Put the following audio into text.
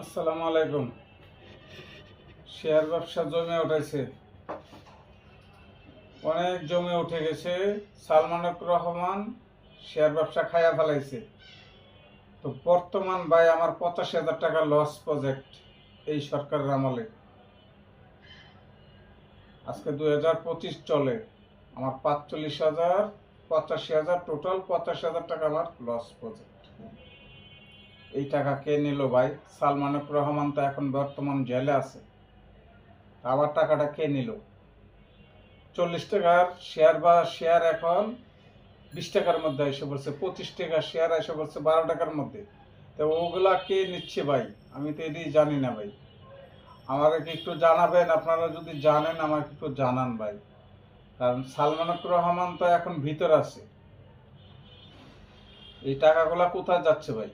আসসালামু আলাইকুম। শেয়ার ব্যবসা জমে উঠেছে। অনেক জমে উঠে গেছে। সালমানক রহমান শেয়ার ব্যবসা খায়া ফেলাইছে। তো বর্তমান ভাই আমার পঁচাশি হাজার টাকা লস প্রজেক্ট এই সরকারের আমলে। আজকে দুই হাজার পঁচিশ চলে। আমার পাঁচচল্লিশ হাজার, পঁচাশি হাজার টোটাল পঁচাশি হাজার টাকা আমার লস প্রজেক্ট এই টাকা কে নিল ভাই? সালমানুক রহমান তো এখন বর্তমান জেলে আছে। আবার টাকাটা কে নিল? চল্লিশ টাকার শেয়ার বা শেয়ার এখন বিশ টাকার মধ্যে এসে বলছে, পঁচিশ টাকার শেয়ার এসে বলছে, বারো টাকার মধ্যে। তো ওগুলা কে নিচ্ছে ভাই? আমি তো এটাই জানি না ভাই। আমাকে একটু জানাবেন? আপনারা যদি জানেন, আমাকে একটু জানান ভাই। কারণ সালমানুক রহমান তো এখন ভিতর আছে। এই টাকাগুলা কোথায় যাচ্ছে ভাই?